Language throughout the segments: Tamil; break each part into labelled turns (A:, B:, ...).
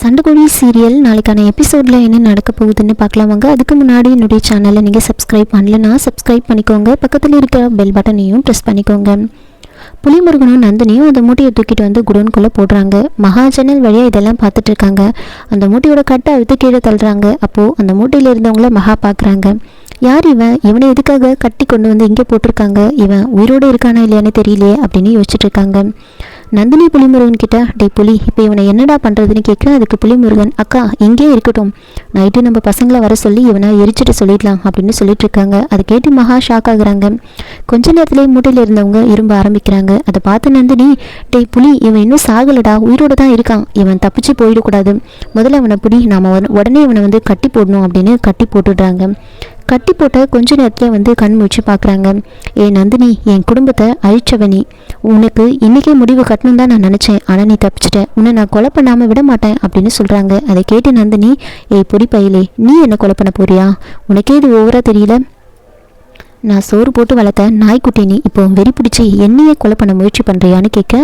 A: சண்டைக்கோழி சீரியல் நாளைக்கான எபிசோடில் என்ன நடக்க போகுதுன்னு பார்க்கலாமாங்க அதுக்கு முன்னாடி என்னுடைய சேனலை நீங்கள் சப்ஸ்கிரைப் பண்ணலன்னா சப்ஸ்கிரைப் பண்ணிக்கோங்க. பக்கத்தில் இருக்கிற பெல் பட்டனையும் ப்ரெஸ் பண்ணிக்கோங்க. புலிமுருகனும் நந்தினியும் அந்த மூட்டையை தூக்கிட்டு வந்து குடோன்குள்ளே போடுறாங்க. மகா வழியாக இதெல்லாம் பார்த்துட்டு இருக்காங்க. அந்த மூட்டையோட கட்டை அழுத்து கீழே தள்ளுறாங்க. அப்போது அந்த மூட்டையில் இருந்தவங்கள மகா பார்க்குறாங்க. யார் இவன்? இவனை எதுக்காக கட்டி கொண்டு வந்து இங்கே போட்டிருக்காங்க? இவன் உயிரோடு இருக்கானா இல்லையான்னு தெரியலையே அப்படின்னு யோசிச்சுட்டு இருக்காங்க. நந்தினி புலிமுருகன் கிட்ட டே புலி இப்போ இவனை என்னடா பண்ணுறதுன்னு கேட்க அதுக்கு புலிமுருகன் அக்கா இங்கே இருக்கட்டும். நைட்டு நம்ம பசங்களை வர சொல்லி இவனை எரிச்சிட்டு சொல்லிடலாம் அப்படின்னு சொல்லிட்டு இருக்காங்க அதை கேட்டு மகா ஷாக் ஆகுறாங்க. கொஞ்ச நேரத்திலே மூட்டையில் இருந்தவங்க இரும்ப ஆரம்பிக்கிறாங்க. அதை பார்த்து நந்தினி டேய் புலி இவன் இன்னும் சாகலடா உயிரோடு தான் இருக்கான். இவன் தப்பிச்சு போயிடக்கூடாது. முதல்ல அவனை புடி நாம உடனே இவனை வந்து கட்டி போடணும் அப்படின்னு கட்டி போட்டுடுறாங்க. கட்டி போட்ட கொஞ்ச நேரத்தில் வந்து கண் முழிச்சு பார்க்குறாங்க. ஏ நந்தினி என் குடும்பத்தை அழிச்சவனி உனக்கு இன்றைக்கே முடிவு கட்டணும் தான் நான் நினச்சேன். ஆனால் நீ தப்பிச்சிட்ட. உன்னை நான் கொலை பண்ணாமல் விட மாட்டேன் அப்படின்னு சொல்கிறாங்க அதை கேட்டு நந்தினி ஏய் பொடி பையலே நீ என்ன கொலை பண்ண போறியா? உனக்கே இது ஓவராக தெரியல. நான் சோறு போட்டு வளர்த்த நாய்க்குட்டி நீ இப்போ வெறி பிடிச்சி என்னையே கொலை பண்ண முயற்சி பண்ணுறியான்னு கேட்க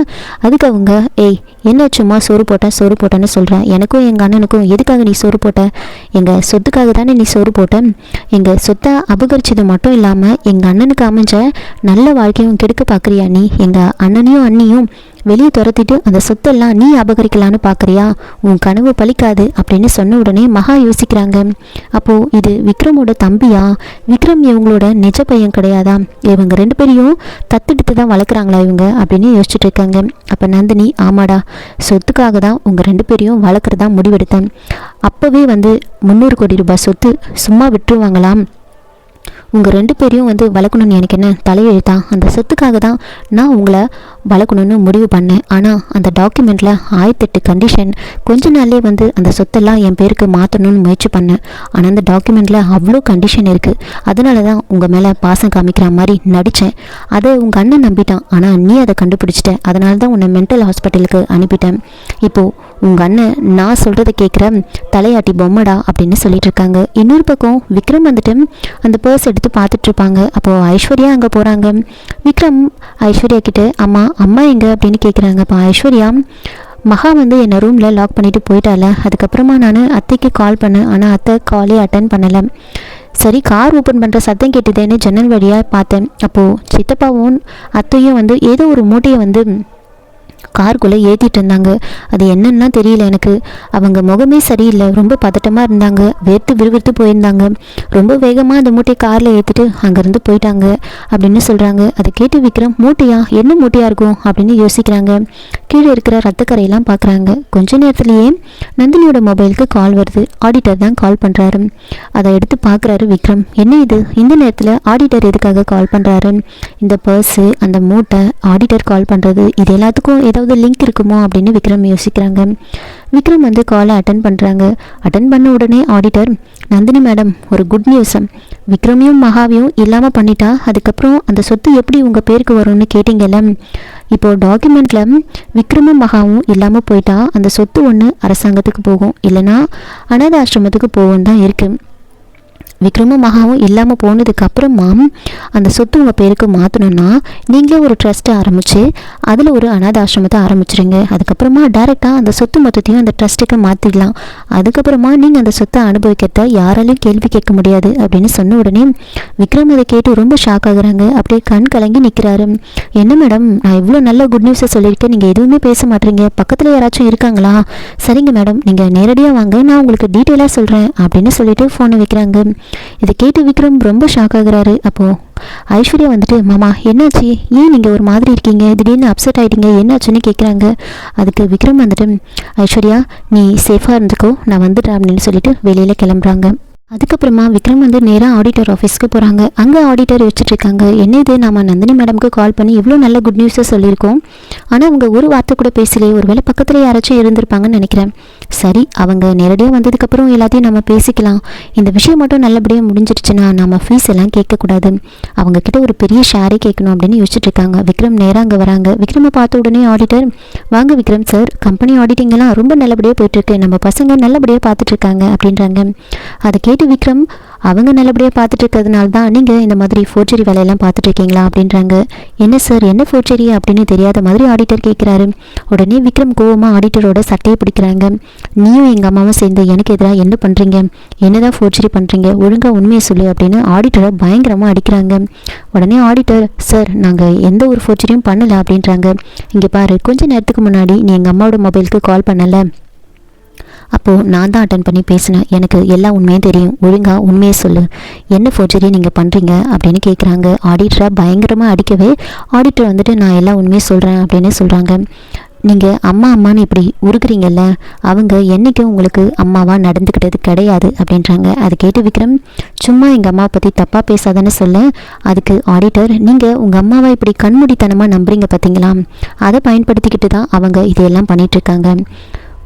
A: அதுக்கு அவங்க ஏய் என்ன சும்மா சோறு போட்டேன் சோறு போட்டேன்னு சொல்கிறேன் எனக்கும் எங்கள் அண்ணனுக்கும் எதுக்காக நீ சோறு போட்ட? எங்கள் சொத்துக்காக தானே நீ சோறு போட்ட? எங்கள் சொத்தை அபகரிச்சது மட்டும் இல்லாமல் எங்கள் அண்ணனுக்கு அமைஞ்ச நல்ல வாழ்க்கையும் கெடுக்க பார்க்குறியா நீ? எங்கள் அண்ணனையும் அண்ணியும் வெளியே துரத்திட்டு அந்த சொத்தெல்லாம் நீ அபகரிக்கலான்னு பார்க்குறியா உன் கனவு பலிக்காது அப்படின்னு சொன்ன உடனே மகா யோசிக்கிறாங்க. அப்போது இது விக்ரமோட தம்பியா? விக்ரம் இவங்களோட நிஜ பையன் கிடையாதா? இவங்க ரெண்டு பேரையும் தத்தெடுத்து தான் வளர்க்குறாங்களா இவங்க? அப்படின்னு யோசிச்சுட்டு இருக்காங்க அப்போ நந்தினி ஆமாடா சொத்துக்காக தான் உங்கள் ரெண்டு பேரையும் வளர்க்குறதா முடிவெடுத்தேன். அப்போவே வந்து முந்நூறு கோடி ரூபாய் சொத்து சும்மா விட்டுருவாங்களாம். உங்கள் ரெண்டு பேரையும் வந்து வளர்க்கணும்னு எனக்கு என்ன தலையெழுத்தா? அந்த சொத்துக்காக தான் நான் உங்களை வளர்க்கணும்னு முடிவு பண்ணேன். ஆனால் அந்த டாக்குமெண்ட்டில் ஆயிரத்தெட்டு கண்டிஷன் கொஞ்ச நாள்லேயே வந்து அந்த சொத்தெல்லாம் என் பேருக்கு மாற்றணும்னு முயற்சி பண்ணேன். ஆனால் அந்த டாக்குமெண்ட்டில் அவ்வளோ கண்டிஷன் இருக்குது அதனால தான் உங்கள் மேலே பாசம் காமிக்கிற மாதிரி நடித்தேன் அதை உங்கள் அண்ணன் நம்பிட்டான். ஆனால் நீ அதை கண்டுபிடிச்சிட்ட. அதனால தான் உன்னை மென்டல் ஹாஸ்பிட்டலுக்கு அனுப்பிட்டேன். இப்போது உங்கள் அண்ணன் நான் சொல்கிறத கேட்குற தலையாட்டி பொம்மடா அப்படின்னு சொல்லிட்டு இருக்காங்க. இன்னொரு பக்கம் விக்ரம் வந்துட்டு அந்த பர்ஸ் எடுத்து பார்த்துட்ருப்பாங்க அப்போது ஐஸ்வர்யா அங்கே போகிறாங்க விக்ரம் ஐஸ்வர்யா கிட்டே அம்மா அம்மா எங்கே அப்படின்னு கேட்குறாங்க அப்போ ஐஸ்வர்யா. மகா வந்து என்னை ரூமில் லாக் பண்ணிட்டு போயிட்டால. அதுக்கப்புறமா நான் அத்தைக்கு கால் பண்ணேன். ஆனால் அத்தை காலே அட்டன் பண்ணலை. சரி கார் ஓப்பன் பண்ணுற சத்தம் கேட்டுதேன்னு ஜன்னல் வழியாக பார்த்தேன். அப்போது சித்தப்பாவும் அத்தையும் வந்து ஏதோ ஒரு மூட்டையை வந்து கார்க்குள்ளே ஏற்றிட்டு இருந்தாங்க. அது என்னன்னா தெரியல எனக்கு. அவங்க முகமே சரியில்லை. ரொம்ப பதட்டமாக இருந்தாங்க. வேர்த்து விறுவிறுத்து போயிருந்தாங்க. ரொம்ப வேகமாக அந்த மூட்டையை காரில் ஏற்றிட்டு அங்கேருந்து போயிட்டாங்க அப்படின்னு சொல்கிறாங்க அதை கேட்டு விக்ரம் மூட்டையா? என்ன மூட்டையாக இருக்கும்? அப்படின்னு யோசிக்கிறாங்க. கீழே இருக்கிற ரத்தக்கரையெல்லாம் பார்க்குறாங்க கொஞ்ச நேரத்துலேயே நந்தினியோட மொபைலுக்கு கால் வருது. ஆடிட்டர் தான் கால் பண்ணுறாரு அதை எடுத்து பார்க்குறாரு விக்ரம். என்ன இது? இந்த நேரத்தில் ஆடிட்டர் எதுக்காக கால் பண்ணுறாரு இந்த பர்ஸு அந்த மூட்டை ஆடிட்டர் கால் பண்ணுறது இது எல்லாத்துக்கும் ஏதாவது லிங்க் இருக்குமோ அப்படின்னு விக்ரம் யோசிக்கிறாங்க. விக்ரம் வந்து காலை அட்டன் பண்ணுறாங்க அட்டன் பண்ண உடனே ஆடிட்டர் நந்தினி மேடம் ஒரு குட் நியூஸம் விக்ரமையும் மகாவையும் இல்லாமல் பண்ணிட்டா அதுக்கப்புறம் அந்த சொத்து எப்படி உங்கள் பேருக்கு வரும்னு கேட்டிங்கல்ல? இப்போது டாக்குமெண்ட்டில் விக்ரமும் மகாவும் இல்லாமல் போயிட்டா அந்த சொத்து ஒன்று அரசாங்கத்துக்கு போகும். இல்லைன்னா அனாத ஆசிரமத்துக்கு போகும் தான் இருக்குது விக்ரமும் மகாவும் இல்லாமல் போனதுக்கு அப்புறமா அந்த சொத்து உங்கள் பேருக்கு மாற்றணும்னா நீங்களே ஒரு ட்ரஸ்ட்டை ஆரம்பித்து அதில் ஒரு அனாதாசிரமத்தை ஆரம்பிச்சிருங்க. அதுக்கப்புறமா டைரெக்டாக அந்த சொத்து மொத்தத்தையும் அந்த ட்ரஸ்ட்டுக்கு மாற்றிடலாம் அதுக்கப்புறமா நீங்கள் அந்த சொத்தை அனுபவிக்கிறத யாராலையும் கேள்வி கேட்க முடியாது அப்படின்னு சொன்ன உடனே விக்ரம் அதை கேட்டு ரொம்ப ஷாக் ஆகுறாங்க. அப்படியே கண் கலங்கி நிற்கிறாரு என்ன மேடம் நான் இவ்வளோ நல்ல குட் நியூஸை சொல்லியிருக்கேன். நீங்கள் எதுவுமே பேச மாட்டீங்க. பக்கத்தில் யாராச்சும் இருக்காங்களா? சரிங்க மேடம் நீங்கள் நேரடியாக வாங்க. நான் உங்களுக்கு டீட்டெயிலாக சொல்கிறேன் அப்படின்னு சொல்லிட்டு ஃபோனை வைக்கிறாங்க. இதை கேட்டு விக்ரம் ரொம்ப ஷாக் ஆகுறாரு. அப்போது ஐஸ்வர்யா வந்துட்டு மாமா என்னாச்சு? ஏன் நீங்கள் ஒரு மாதிரி இருக்கீங்க? திடீர்னு அப்செட் ஆகிட்டீங்க என்னாச்சுன்னு கேட்குறாங்க அதுக்கு விக்ரம் வந்துட்டு ஐஸ்வர்யா நீ சேஃபாக இருந்துக்கோ. நான் வந்துட்டேன் அப்படின்னு சொல்லிட்டு வெளியில் கிளம்புறாங்க. அதுக்கப்புறமா விக்ரம் வந்து நேராக ஆடிட்டர் ஆஃபீஸ்க்கு போகிறாங்க அங்கே ஆடிட்டர் வச்சுட்டு இருக்காங்க. என்ன இது நம்ம நந்தினி மேடம்க்கு கால் பண்ணி இவ்வளோ நல்ல குட் நியூஸை சொல்லியிருக்கோம். ஆனால் அவங்க ஒரு வார்த்தை கூட பேசலையே. ஒருவேளை பக்கத்தில் யாராச்சும் இருந்திருப்பாங்கன்னு நினைக்கிறேன். சரி அவங்க நேரடியாக வந்ததுக்கப்புறம் எல்லாத்தையும் நம்ம பேசிக்கலாம். இந்த விஷயம் மட்டும் நல்லபடியாக முடிஞ்சிருச்சுன்னா நம்ம ஃபீஸ் எல்லாம் கேட்கக்கூடாது. அவங்கக்கிட்ட ஒரு பெரிய ஷேரே கேட்கணும் அப்படின்னு யோசிச்சுட்டு இருக்காங்க. விக்ரம் நேராக அங்கே வராங்க. விக்ரமை பார்த்த உடனே ஆடிட்டர் வாங்க விக்ரம் சார் கம்பெனி ஆடிட்டிங்கெல்லாம் ரொம்ப நல்லபடியாக போயிட்டுருக்கு நம்ம பசங்க நல்லபடியாக பார்த்துட்டு இருக்காங்க அப்படின்றாங்க. அதை கேட்டு விக்ரம் அவங்க நல்லபடியாக பார்த்துட்டு இருக்கிறதுனால தான் நீங்கள் இந்த மாதிரி ஃபோர்ச்சரி வேலையெல்லாம் பார்த்துட்டு இருக்கீங்களா அப்படின்றாங்க. என்ன சார் என்ன ஃபோர்ச்சரி அப்படின்னு தெரியாத மாதிரி ஆடிட்டர் கேட்குறாரு. உடனே விக்ரம் கோவமாக ஆடிட்டரோட சட்டையை பிடிக்கிறாங்க. நீயும் எங்கள் அம்மாவும் சேர்ந்து எனக்கு எதிராக என்ன பண்ணுறீங்க என்னதான் ஃபோர்ச்சரி பண்ணுறீங்க ஒழுங்காக உண்மையை சொல்லு அப்படின்னு ஆடிட்டரை பயங்கரமாக அடிக்கிறாங்க. உடனே ஆடிட்டர் சார் நாங்கள் எந்த ஒரு ஃபோர்ச்சரியும் பண்ணலை அப்படின்றாங்க. இங்கே பாரு கொஞ்ச நேரத்துக்கு முன்னாடி நீ எங்கள் அம்மாவோட மொபைலுக்கு கால் பண்ணலை. அப்போது நான் தான் அட்டன் பண்ணி பேசினேன். எனக்கு எல்லா உண்மையும் தெரியும். ஒழுங்காக உண்மையை சொல்லு. என்ன ஃபோர்ஜரி நீங்கள் பண்ணுறீங்க அப்படின்னு கேட்குறாங்க ஆடிட்டரை பயங்கரமாக அடிக்கவே ஆடிட்டர் வந்துட்டு நான் எல்லா உண்மையும் சொல்கிறேன் அப்படின்னு சொல்கிறாங்க நீங்கள் அம்மா அம்மான்னு இப்படி உருக்குறீங்கல்ல அவங்க என்றைக்கும் உங்களுக்கு அம்மாவாக நடந்துக்கிட்டது கிடையாது அப்படின்றாங்க. அதை கேட்டு விக்ரம் சும்மா எங்கள் அம்மாவை பற்றி தப்பாக பேசாதானே சொல்ல? அதுக்கு ஆடிட்டர் நீங்கள் உங்கள் அம்மாவை இப்படி கண்மூடித்தனமாக நம்புறீங்க பார்த்தீங்களா அதை பயன்படுத்திக்கிட்டு தான் அவங்க இதையெல்லாம் பண்ணிகிட்ருக்காங்க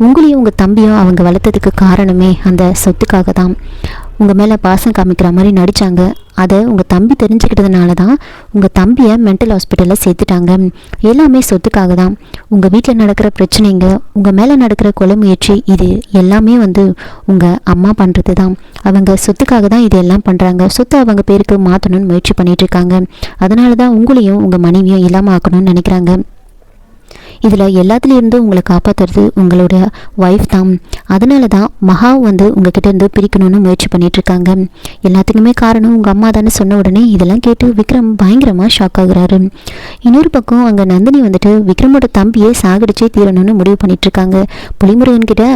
A: உங்களையும் உங்கள் தம்பியும் அவங்க வளர்த்ததுக்கு காரணமே அந்த சொத்துக்காக தான் உங்கள் மேலே பாசம் காமிக்கிற மாதிரி நடித்தாங்க அதை உங்கள் தம்பி தெரிஞ்சுக்கிட்டதுனால தான் உங்கள் தம்பியை மென்டல் ஹாஸ்பிட்டலில் சேர்த்துட்டாங்க. எல்லாமே சொத்துக்காக தான் உங்கள் வீட்டில் நடக்கிற பிரச்சனைங்க உங்கள் மேலே நடக்கிற கொலை முயற்சி இது எல்லாமே வந்து உங்கள் அம்மா பண்ணுறது தான் அவங்க சொத்துக்காக தான் இது எல்லாம் பண்ணுறாங்க சொத்தை அவங்க பேருக்கு மாற்றணும்னு முயற்சி பண்ணிகிட்ருக்காங்க அதனால தான் உங்களையும் உங்கள் மனைவியும் இல்லாமல் ஆக்கணும்னு நினைக்கிறாங்க. இதில் எல்லாத்துலேருந்து உங்களை காப்பாற்றுறது உங்களோட ஒய்ஃப் தான். அதனால தான் மகா வந்து உங்ககிட்ட இருந்து பிரிக்கணும்னு முயற்சி பண்ணிகிட்ருக்காங்க எல்லாத்துக்குமே காரணம் உங்கள் அம்மா தானே சொன்ன உடனே இதெல்லாம் கேட்டு விக்ரம் பயங்கரமாக ஷாக் ஆகுறாரு. இன்னொரு பக்கம் அங்கே நந்தினி வந்துட்டு விக்ரமோட தம்பியை சாகடிச்சே தீரணும்னு முடிவு பண்ணிகிட்ருக்காங்க புலிமுருகன்கிட்ட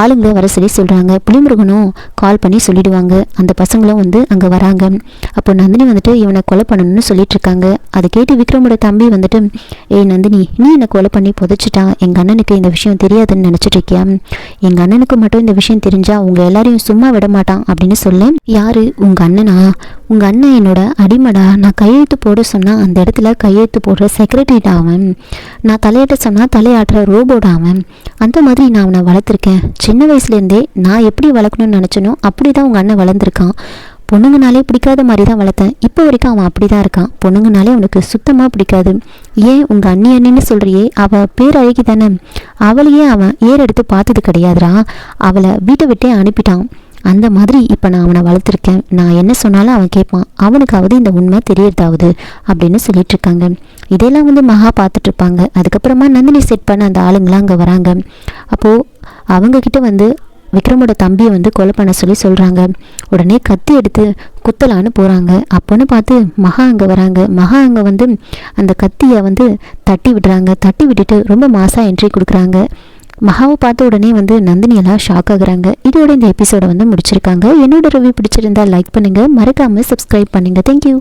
A: ஆளுங்களை வர சொல்லி சொல்கிறாங்க புலிமுருகனும் கால் பண்ணி சொல்லிடுவாங்க. அந்த பசங்களும் வந்து அங்கே வராங்க. அப்போ நந்தினி வந்துட்டு இவனை கொலை பண்ணணும்னு சொல்லிட்டு இருக்காங்க அதை கேட்டு விக்ரமோட தம்பி வந்துட்டு ஏய் நந்தினி நீ என்னை கொலை பண்ணி புதைச்சிட்டான் எங்கள் அண்ணனுக்கு இந்த விஷயம் தெரியாதுன்னு நினச்சிட்டு இருக்கியா எங்கள் அண்ணனுக்கு மட்டும் இந்த விஷயம் தெரிஞ்சா உங்கள் எல்லாரையும் சும்மா விட மாட்டான் அப்படின்னு சொல்லேன் யாரு? உங்கள் அண்ணனா? உங்கள் அண்ணன் என்னோட அடிமடா. நான் கையெழுத்து போட சொன்னால் அந்த இடத்துல கையெழுத்து போடுற செக்ரட்டரிடா அவன். நான் தலையாட்ட சொன்னால் தலையாட்டுற ரோபோட் அவன். அந்த மாதிரி நான் அவனை வளர்த்துருக்கேன். சின்ன வயசுலேருந்தே நான் எப்படி வளர்க்கணும்னு நினச்சனோ அப்படி தான் உங்கள் அண்ணன் வளர்ந்துருக்கான். பொண்ணுங்கனாலே பிடிக்காத மாதிரி தான் வளர்த்தேன். இப்போ வரைக்கும் அவன் அப்படி தான் இருக்கான். பொண்ணுங்கனாலே அவனுக்கு சுத்தமாக பிடிக்காது. ஏன் உங்கள் அண்ணி அண்ணின்னு சொல்கிறியே அவள் பேர் அழகி தானே அவளையே அவன் ஏர் எடுத்து பார்த்தது கிடையாதுடா. அவளை வீட்டை விட்டே அனுப்பிட்டான். அந்த மாதிரி இப்போ நான் அவனை வளர்த்துருக்கேன். நான் என்ன சொன்னாலும் அவன் கேட்பான். அவனுக்காவது இந்த உண்மை தெரியறதாவது அப்படின்னு சொல்லிட்டு இருக்காங்க. இதெல்லாம் வந்து மகா பார்த்துட்டு இருப்பாங்க. அதுக்கப்புறமா நந்தினி செட் பண்ண அந்த ஆளுங்களாம் அங்கே வராங்க. அப்போது அவங்கக்கிட்ட வந்து விக்ரமோட தம்பியை வந்து கொலை பண்ண சொல்லி சொல்கிறாங்க உடனே கத்தி எடுத்து குத்தலான்னு போகிறாங்க அப்போன்னு பார்த்து மகா அங்கே வராங்க. மகா அங்கே வந்து அந்த கத்தியை வந்து தட்டி விடுறாங்க. தட்டி விட்டுட்டு ரொம்ப மாசாக என்ட்ரி கொடுக்குறாங்க. மகாவை பார்த்த உடனே வந்து நந்தினி எல்லாம் ஷாக் ஆகுறாங்க. இதோட இந்த எபிசோடை வந்து முடிச்சிருக்காங்க. என்னோட ரிவ்யூ பிடிச்சிருந்தா லைக் பண்ணுங்கள் மறக்காமல் சப்ஸ்கிரைப் பண்ணுங்கள் தேங்க்யூ